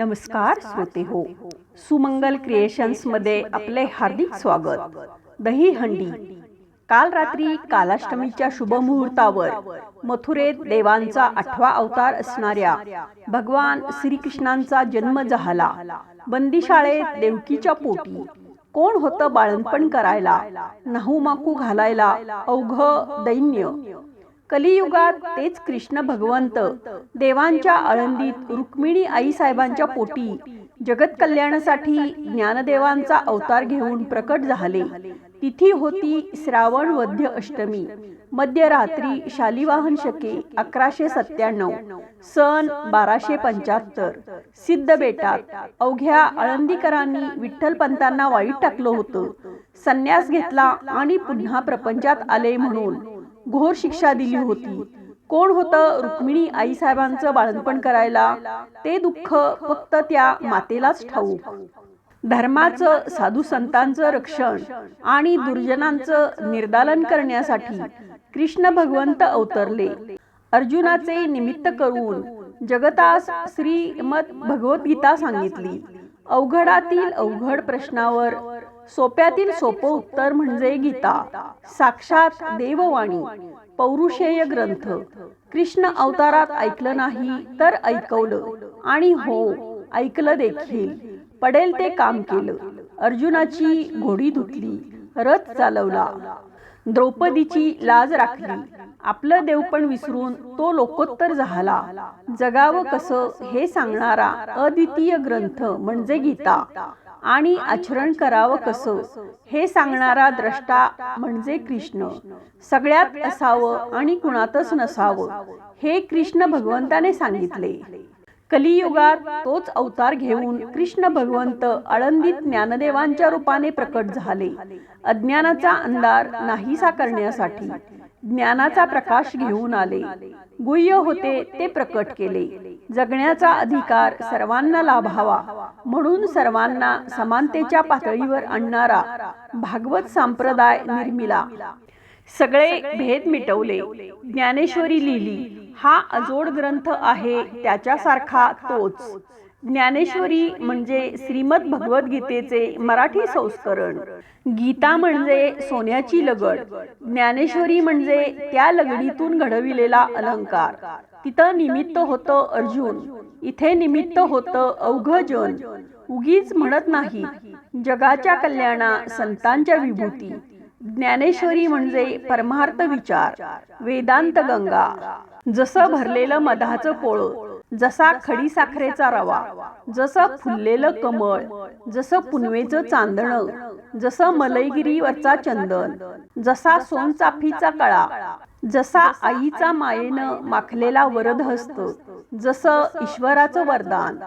नमस्कार श्रोते हो. सुमंगल क्रिएशन्समध्ये आपले हार्दिक स्वागत. दही हंडी. काल रात्री कालाष्टमीच्या शुभ मुहूर्तावर मथुरेत देवांचा आठवा अवतार असणाऱ्या भगवान श्रीकृष्णांचा जन्म झाला. बंदीशाळेत देवकीच्या पोटी. कोण होतं बाळणपण करायला? नाहूमाकू घालायला अवघ दैन्य. कलियुगात तेच कृष्ण भगवंत देवांच्या आळंदीत रुक्मिणी आई साहेबांच्या पोटी जगत कल्याणासाठी ज्ञानदेवांचा अवतार घेऊन प्रकट झाले. तिथी होती श्रावण वध्य अष्टमी मध्यरात्री शालिवाहन शके अकराशे सत्त्याण्णव सन बाराशे पंच्याहत्तर. सिद्ध बेटात अवघ्या आळंदीकरांनी विठ्ठलपंतांना वाईट टाकलं होतं. संन्यास घेतला आणि पुन्हा प्रपंचात आले म्हणून घोर शिक्षा दिली होती. कोण होतं? रुक्मिणी आईसाहेबांचं बाळणपण करायला. ते दुःख फक्त त्या मातेलाच ठाऊक. धर्माचं साधू संतांचं रक्षण आणि दुर्जनांचं निर्दालन करण्यासाठी कृष्ण भगवंत अवतरले. अर्जुनाचे निमित्त करून जगतास श्रीमद भगवद्गीता सांगितली. अवघडातील अवघड प्रश्नावर सोप्यातील सोपं उत्तर म्हणजे गीता. साक्षात देववाणी. पौरुषेय ग्रंथ. कृष्ण अवतारात ऐकलं नाही तर ऐकवलं. आणि हो ऐकलं देखील. पडेल ते काम केलं. अर्जुनाची घोडी धुतली. रथ चालवला. द्रौपदीची लाज राखली. आपलं देवपण विसरून तो लोकोत्तर झाला. जगावं कसं हे सांगणारा अद्वितीय ग्रंथ म्हणजे गीता. आणि आचरण करावं कसं? हे सांगणारा द्रष्टा म्हणजे कृष्ण. सगळ्यात असावं आणि कुणातच नसावं. हे कृष्ण भगवंताने सांगितले. कलियुगात तोच अवतार घेऊन कृष्ण भगवंत आळंदीत ज्ञानदेवांच्या रूपाने प्रकट झाले. अज्ञानाचा अंधार नाहीसा करण्यासाठी. ज्ञानाचा प्रकाश घेऊन आले. गुह्य होते ते प्रकट केले. जगण्याचा अधिकार सर्वांना लाभावा. म्हणून सर्वांना समानतेच्या पातळीवर आणणारा भागवत संप्रदाय निर्मिला. सगळे भेद मिटवले. ज्ञानेश्वरी लिहिली हा अजोड ग्रंथ आहे त्याच्यासारखा तोच. ज्ञानेश्वरी म्हणजे श्रीमद भगवद्गीतेचे मराठी संस्करण. गीता म्हणजे सोन्याची लगड. ज्ञानेश्वरी म्हणजे त्या लगडीतून घडविलेला अलंकार. तिथं निमित्त होतं अर्जुन. इथे निमित्त होतं अवघजन. उगीच म्हणत नाही. जगाच्या कल्याणा संतांच्या विभूती. ज्ञानेश्वरी म्हणजे परमार्थ विचार. वेदांत गंगा. जसं भरलेलं मधाचं पोळ जसा खडी साखरेचा रवा जसं फुललेलं कमळ जसं पुनवेचं चांदण जसं मलईगिरीवरचा चंदन जसा सोनचाफीचा कळा जसा आईचा मायेनं माखलेला वरद हस्त जसं ईश्वराचं वरदान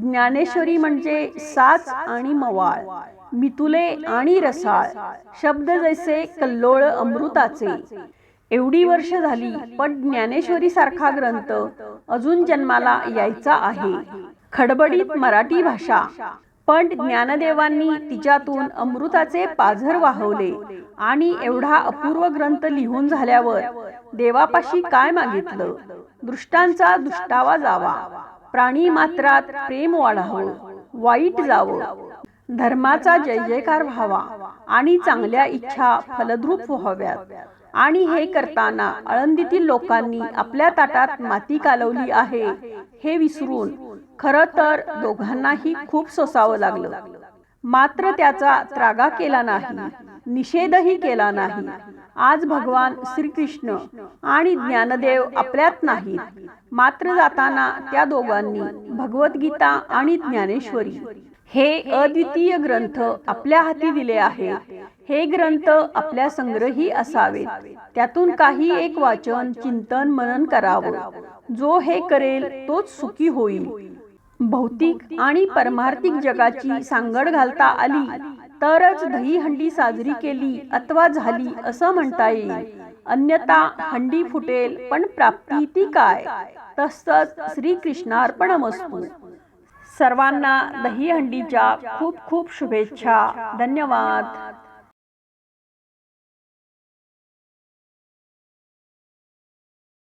ज्ञानेश्वरी म्हणजे साच आणि मवाळ मितुले आणि रसाळ शब्द जैसे कल्लोळ अमृताचे एवढी वर्ष झाली पण ज्ञानेश्वरी सारखा ग्रंथ अजून जन्माला यायचा आहे. खडबडीत मराठी भाषा. पण ज्ञानदेवांनी तिच्यातून अमृताचे पाझर वाहवले आणि एवढा अपूर्व ग्रंथ लिहून झाल्यावर देवापाशी काय मागितलं? दृष्टांचा दुष्टावा जावा. प्राणी मात्रात प्रेम वाढावं. वाईट जावं. धर्माचा जय जयकार व्हावा आणि चांगल्या इच्छा फलद्रूप व्हाव्यात. आणि हे करताना आळंदीतील लोकांनी आपल्या ताटात माती कालवली आहे हे विसरून खर तर दोघांनाही खूप सोसावं लागलं. मात्र त्याचा त्रागा केला नाही. निषेधही केला नाही. आज भगवान श्रीकृष्ण आणि ज्ञानदेव आपल्यात नाहीत. मात्र जाताना त्या दोघांनी भगवद्गीता आणि ज्ञानेश्वरी हे अद्वितीय ग्रंथ आपल्या हाती दिले आहे हे ग्रंथ आपल्या संग्रही असावेत. त्यातून काही एक वाचन चिंतन मनन करावं. जो हे करेल तोच सुखी होईल. भौतिक आणि परमार्थिक जगाची सांगड घालता आली तरच दहीहंडी साजरी केली अथवा झाली असं म्हणता येईल. अन्यथा हंडी फुटेल पण प्राप्ती ती काय? तसंच श्रीकृष्णार्पणमस्तू. सर्वांना दहीहंडीच्या खूप खूप शुभेच्छा. धन्यवाद.